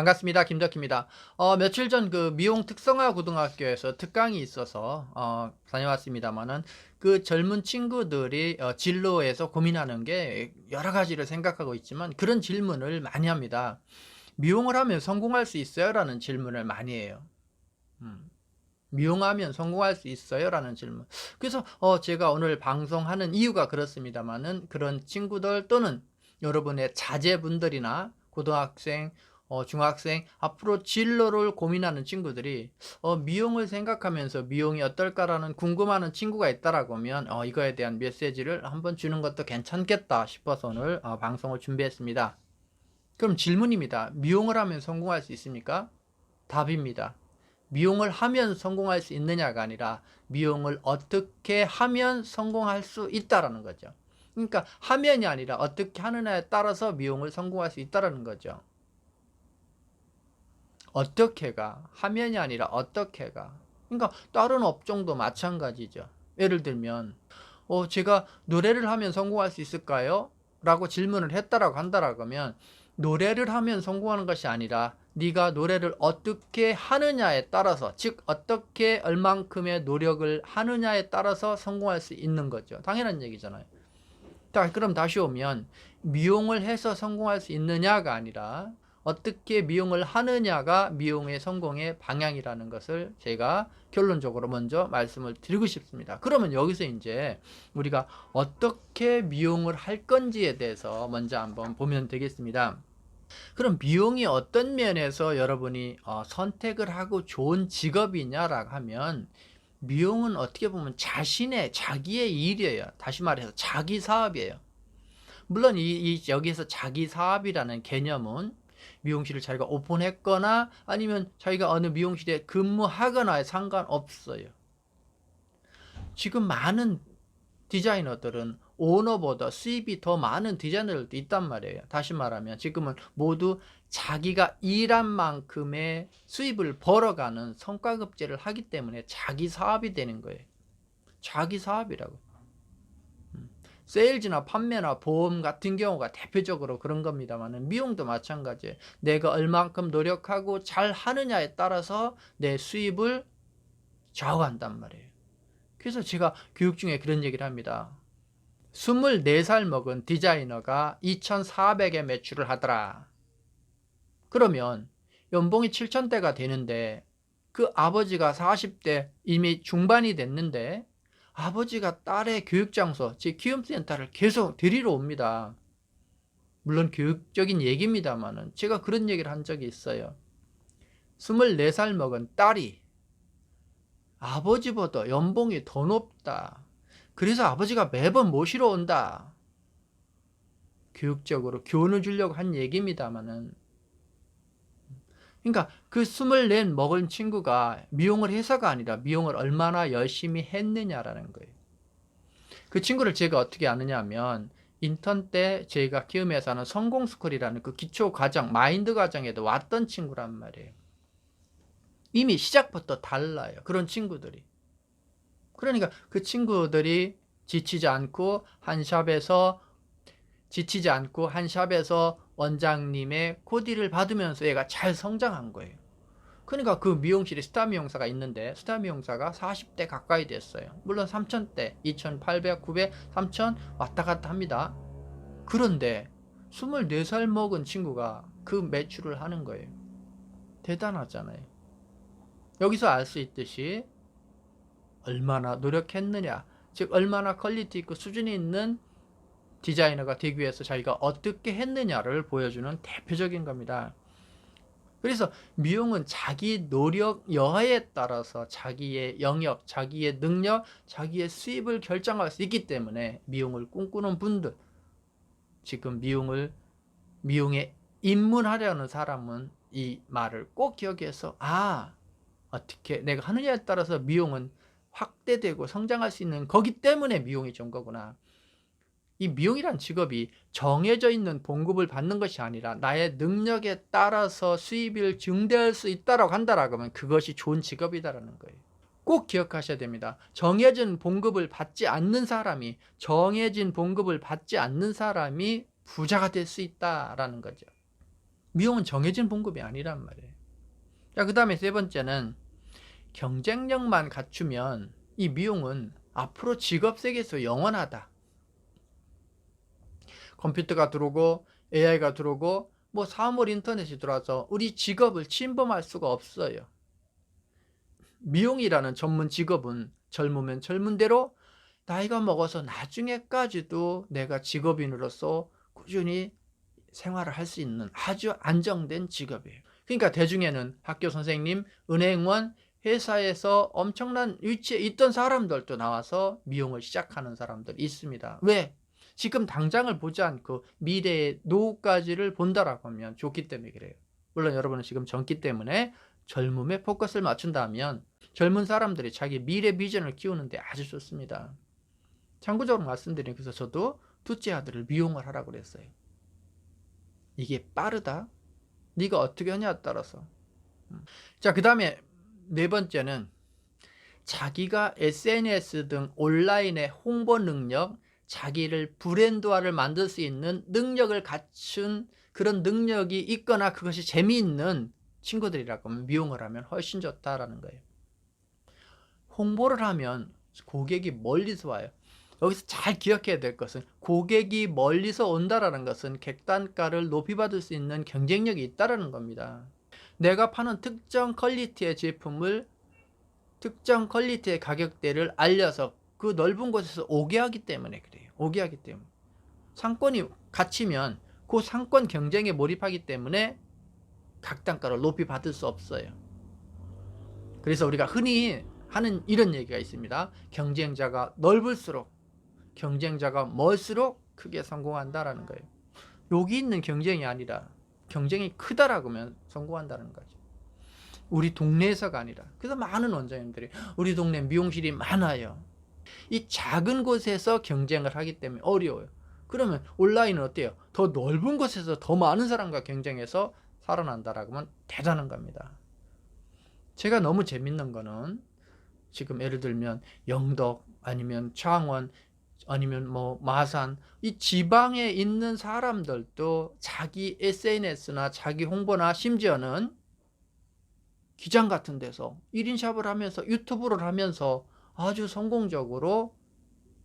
반갑습니다. 김덕희입니다. 어, 며칠 전 그 미용 특성화 고등학교에서 특강이 있어서 어, 다녀왔습니다만은 그 젊은 친구들이 어, 진로에서 고민하는 게 여러 가지를 생각하고 있지만 그런 질문을 많이 합니다. 미용을 하면 성공할 수 있어요? 라는 질문을 많이 해요. 음. 미용하면 성공할 수 있어요? 라는 질문. 그래서 어, 제가 오늘 방송하는 이유가 그렇습니다만은 그런 친구들 또는 여러분의 자제분들이나 고등학생, 어, 중학생, 앞으로 진로를 고민하는 친구들이 어, 미용을 생각하면서 미용이 어떨까라는 궁금하는 친구가 있다라고 하면 어, 이거에 대한 메시지를 한번 주는 것도 괜찮겠다 싶어서 오늘 어, 방송을 준비했습니다. 그럼 질문입니다. 미용을 하면 성공할 수 있습니까? 답입니다. 미용을 하면 성공할 수 있느냐가 아니라 미용을 어떻게 하면 성공할 수 있다라는 거죠. 그러니까 하면이 아니라 어떻게 하느냐에 따라서 미용을 성공할 수 있다라는 거죠. 어떻게가 하면이 아니라 어떻게가. 그러니까 다른 업종도 마찬가지죠. 예를 들면 어 제가 노래를 하면 성공할 수 있을까요? 라고 질문을 했다라고 한다라고 하면 노래를 하면 성공하는 것이 아니라 네가 노래를 어떻게 하느냐에 따라서 즉 어떻게 얼만큼의 노력을 하느냐에 따라서 성공할 수 있는 거죠. 당연한 얘기잖아요. 자, 그럼 다시 오면 미용을 해서 성공할 수 있느냐가 아니라 어떻게 미용을 하느냐가 미용의 성공의 방향이라는 것을 제가 결론적으로 먼저 말씀을 드리고 싶습니다. 그러면 여기서 이제 우리가 어떻게 미용을 할 건지에 대해서 먼저 한번 보면 되겠습니다. 그럼 미용이 어떤 면에서 여러분이 어, 선택을 하고 좋은 직업이냐라고 하면 미용은 어떻게 보면 자신의 자기의 일이에요. 다시 말해서 자기 사업이에요. 물론 이, 이 여기서 자기 사업이라는 개념은 미용실을 자기가 오픈했거나 아니면 자기가 어느 미용실에 근무하거나에 상관없어요. 지금 많은 디자이너들은 오너보다 수입이 더 많은 디자이너들도 있단 말이에요. 다시 말하면 지금은 모두 자기가 일한 만큼의 수입을 벌어가는 성과급제를 하기 때문에 자기 사업이 되는 거예요. 자기 사업이라고. 음. 세일즈나 판매나 보험 같은 경우가 대표적으로 그런 겁니다만 미용도 마찬가지예요. 내가 얼만큼 노력하고 잘 하느냐에 따라서 내 수입을 좌우한단 말이에요. 그래서 제가 교육 중에 그런 얘기를 합니다. 24살 먹은 디자이너가 2,400의 매출을 하더라. 그러면 연봉이 7,000대가 되는데 그 아버지가 40대 이미 중반이 됐는데 아버지가 딸의 교육장소, 즉 키움센터를 계속 데리러 옵니다. 물론 교육적인 얘기입니다만은 제가 그런 얘기를 한 적이 있어요. 24살 먹은 딸이 아버지보다 연봉이 더 높다. 그래서 아버지가 매번 모시러 온다. 교육적으로 교훈을 주려고 한 얘기입니다만은 그러니까 그 24 먹은 친구가 미용을 해서가 아니라 미용을 얼마나 열심히 했느냐라는 거예요. 그 친구를 제가 어떻게 아느냐 하면 인턴 때 저희가 키움에서 하는 성공스쿨이라는 그 기초 과정, 마인드 과정에도 왔던 친구란 말이에요. 이미 시작부터 달라요. 그런 친구들이. 그러니까 그 친구들이 지치지 않고 한 샵에서 지치지 않고 한 샵에서 원장님의 코디를 받으면서 얘가 잘 성장한 거예요. 그러니까 그 미용실에 스타 미용사가 있는데 스타 미용사가 40대 가까이 됐어요. 물론 3,000대, 2,800, 900, 3,000 왔다 갔다 합니다. 그런데 24살 먹은 친구가 그 매출을 하는 거예요. 대단하잖아요. 여기서 알 수 있듯이 얼마나 노력했느냐, 즉 얼마나 퀄리티 있고 수준이 있는 디자이너가 되기 위해서 자기가 어떻게 했느냐를 보여주는 대표적인 겁니다. 그래서 미용은 자기 노력 여하에 따라서 자기의 영역, 자기의 능력, 자기의 수입을 결정할 수 있기 때문에 미용을 꿈꾸는 분들, 지금 미용을 미용에 입문하려는 사람은 이 말을 꼭 기억해서 아 어떻게 내가 하느냐에 따라서 미용은 확대되고 성장할 수 있는 거기 때문에 미용이 좋은 거구나. 이 미용이란 직업이 정해져 있는 봉급을 받는 것이 아니라 나의 능력에 따라서 수입을 증대할 수 있다라고 한다라고 하면 그것이 좋은 직업이다라는 거예요. 꼭 기억하셔야 됩니다. 정해진 봉급을 받지 않는 사람이 정해진 봉급을 받지 않는 사람이 부자가 될 수 있다라는 거죠. 미용은 정해진 봉급이 아니란 말이에요. 자, 그 다음에 세 번째는 경쟁력만 갖추면 이 미용은 앞으로 직업 세계에서 영원하다. 컴퓨터가 들어오고 AI가 들어오고 뭐 사물 인터넷이 들어와서 우리 직업을 침범할 수가 없어요. 미용이라는 전문 직업은 젊으면 젊은 대로 나이가 먹어서 나중에까지도 내가 직업인으로서 꾸준히 생활을 할 수 있는 아주 안정된 직업이에요. 그러니까 대중에는 학교 선생님, 은행원, 회사에서 엄청난 위치에 있던 사람들도 나와서 미용을 시작하는 사람들이 있습니다. 왜? 지금 당장을 보지 않고 미래의 노후까지를 본다라고 하면 좋기 때문에 그래요. 물론 여러분은 지금 젊기 때문에 젊음에 포커스를 맞춘다면 젊은 사람들이 자기 미래 비전을 키우는데 아주 좋습니다. 참고적으로 말씀드리면 그래서 저도 둘째 아들을 미용을 하라고 그랬어요. 이게 빠르다? 네가 어떻게 하냐에 따라서. 음. 자, 그 다음에 네 번째는 자기가 SNS 등 온라인의 홍보 능력, 자기를 브랜드화를 만들 수 있는 능력을 갖춘 그런 능력이 있거나 그것이 재미있는 친구들이라고 하면 미용을 하면 훨씬 좋다라는 거예요. 홍보를 하면 고객이 멀리서 와요. 여기서 잘 기억해야 될 것은 고객이 멀리서 온다라는 것은 객단가를 높이 받을 수 있는 경쟁력이 있다라는 겁니다. 내가 파는 특정 퀄리티의 제품을 특정 퀄리티의 가격대를 알려서 그 넓은 곳에서 오게 하기 때문에 그래요. 오게 하기 때문에. 상권이 갇히면 그 상권 경쟁에 몰입하기 때문에 각 단가를 높이 받을 수 없어요. 그래서 우리가 흔히 하는 이런 얘기가 있습니다. 경쟁자가 넓을수록 경쟁자가 멀수록 크게 성공한다라는 거예요. 여기 있는 경쟁이 아니라 경쟁이 크다라고 하면 성공한다는 거죠. 우리 동네에서가 아니라 그래서 많은 원장님들이 우리 동네 미용실이 많아요. 이 작은 곳에서 경쟁을 하기 때문에 어려워요. 그러면 온라인은 어때요? 더 넓은 곳에서 더 많은 사람과 경쟁해서 살아난다라고 하면 대단한 겁니다. 제가 너무 재밌는 거는 지금 예를 들면 영덕 아니면 창원 아니면 뭐 마산 이 지방에 있는 사람들도 자기 SNS나 자기 홍보나 심지어는 기장 같은 데서 1인 샵을 하면서 유튜브를 하면서 아주 성공적으로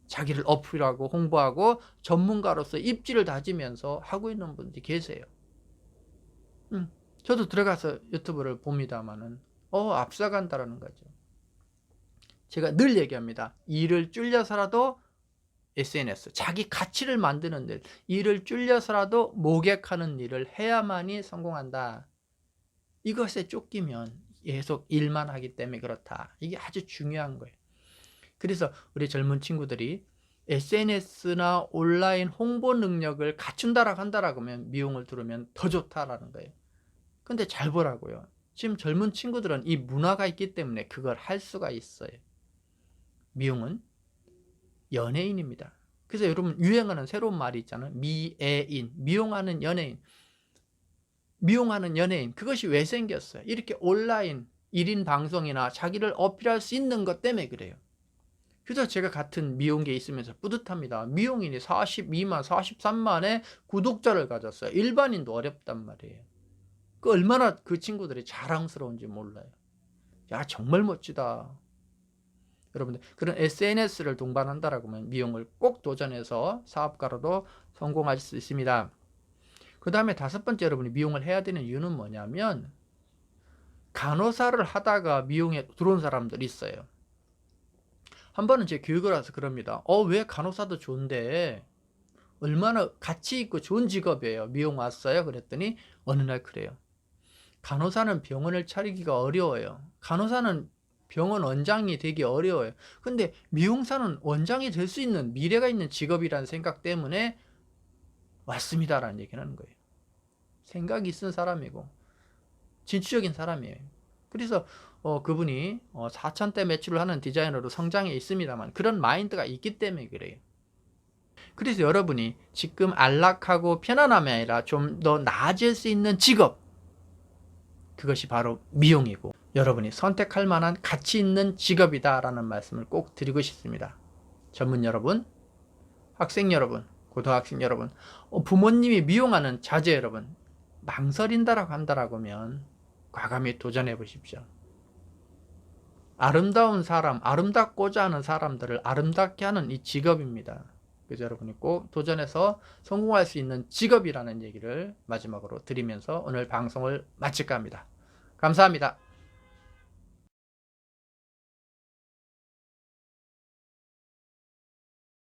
자기를 어필하고 홍보하고 전문가로서 입지를 다지면서 하고 있는 분들이 계세요. 음, 저도 들어가서 유튜브를 봅니다만은 어 앞서간다라는 거죠. 제가 늘 얘기합니다. 일을 줄여서라도 SNS, 자기 가치를 만드는 일, 일을 줄여서라도 모객하는 일을 해야만이 성공한다. 이것에 쫓기면 계속 일만 하기 때문에 그렇다. 이게 아주 중요한 거예요. 그래서 우리 젊은 친구들이 SNS나 온라인 홍보 능력을 갖춘다라고 한다라고 하면 미용을 들으면 더 좋다라는 거예요. 근데 잘 보라고요. 지금 젊은 친구들은 이 문화가 있기 때문에 그걸 할 수가 있어요. 미용은 연예인입니다. 그래서 여러분 유행하는 새로운 말이 있잖아요. 미애인, 미용하는 연예인. 미용하는 연예인. 그것이 왜 생겼어요? 이렇게 온라인 1인 방송이나 자기를 어필할 수 있는 것 때문에 그래요. 그래서 제가 같은 미용계에 있으면서 뿌듯합니다. 미용인이 42만, 43만의 구독자를 가졌어요. 일반인도 어렵단 말이에요. 그 얼마나 그 친구들이 자랑스러운지 몰라요. 야, 정말 멋지다. 여러분들 그런 SNS를 동반한다라고 하면 미용을 꼭 도전해서 사업가로도 성공할 수 있습니다. 그 다음에 다섯 번째 여러분이 미용을 해야 되는 이유는 뭐냐면 간호사를 하다가 미용에 들어온 사람들이 있어요. 한 번은 제 교육을 와서 그럽니다. 어, 왜 간호사도 좋은데 얼마나 가치 있고 좋은 직업이에요. 미용 왔어요. 그랬더니 어느 날 그래요. 간호사는 병원을 차리기가 어려워요. 간호사는 병원 원장이 되기 어려워요. 근데 미용사는 원장이 될 수 있는 미래가 있는 직업이라는 생각 때문에 왔습니다라는 얘기를 하는 거예요. 생각이 있은 사람이고 진취적인 사람이에요. 그래서 어, 그분이 어, 4천대 매출을 하는 디자이너로 성장해 있습니다만 그런 마인드가 있기 때문에 그래요. 그래서 여러분이 지금 안락하고 편안함이 아니라 좀 더 나아질 수 있는 직업 그것이 바로 미용이고 여러분이 선택할 만한 가치 있는 직업이다라는 말씀을 꼭 드리고 싶습니다. 전문 여러분, 학생 여러분, 고등학생 여러분, 어, 부모님이 미용하는 자제 여러분, 망설인다라고 한다라고 하면 과감히 도전해 보십시오. 아름다운 사람, 아름답고자 하는 사람들을 아름답게 하는 이 직업입니다. 그래서 여러분이 꼭 도전해서 성공할 수 있는 직업이라는 얘기를 마지막으로 드리면서 오늘 방송을 마칠까 합니다. 감사합니다.